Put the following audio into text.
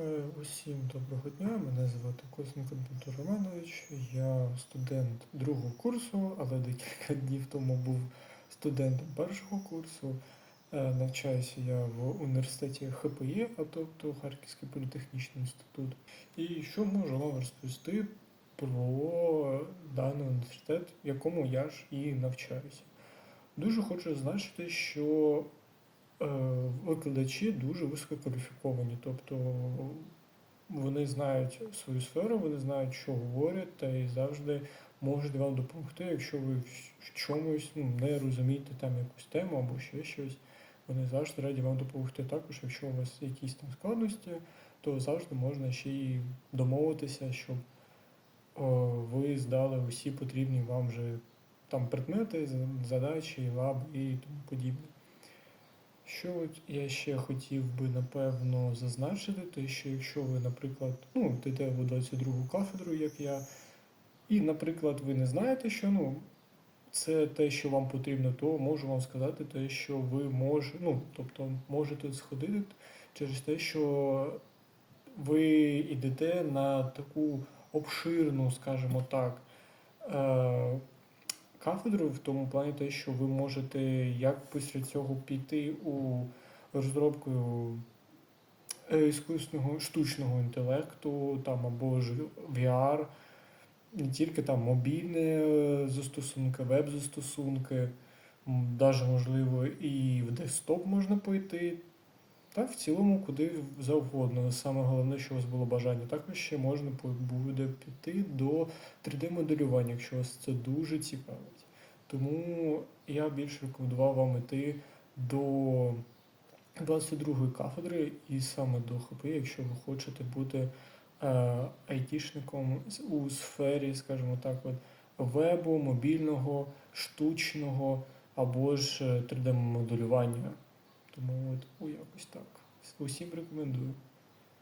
Е, Усім доброго дня, мене звати Косенко Дмитро Романович. Я студент другого курсу, але декілька днів тому був студентом першого курсу. Е, Навчаюся я в університеті ХПЄ, а тобто Харківський політехнічний інститут. І що можу вам розповісти про даний університет, в якому я ж і навчаюся. Дуже хочу зазначити, що е, викладачі дуже висококваліфіковані, тобто вони знають свою сферу, вони знають, що говорять, та і завжди можуть вам допомогти, якщо ви в чомусь ну, не розумієте там якусь тему або ще щось. Вони завжди раді вам допомогти. Також, якщо у вас якісь там складності, то завжди можна ще й домовитися, щоб о, ви здали усі потрібні вам вже там предмети, задачі, лаби і тому подібне. Що я ще хотів би напевно зазначити, те, що якщо ви, наприклад, ну, йдете в 22 кафедру, як я, і, наприклад, ви не знаєте, що ну, це те, що вам потрібно, то можу вам сказати те, що ви можете, ну, тобто можете сходити через те, що ви йдете на таку обширну, скажімо так, кафедру в тому плані те, що ви можете як після цього піти у розробку е, іскусного штучного інтелекту там або ж VR, не тільки там мобільні е, застосунки, веб-застосунки, навіть можливо і в десктоп можна пойти. Так, в цілому, куди завгодно. Саме головне, що у вас було бажання. Також ще можна буде піти до 3D-моделювання, якщо вас це дуже цікавить. Тому я більше рекомендував вам іти до 22-ї кафедри і саме до ХП, якщо ви хочете бути е, айтішником у сфері, скажімо так, от, вебу, мобільного, штучного або ж е, 3D-моделювання. Тому о, якось так. Усім рекомендую.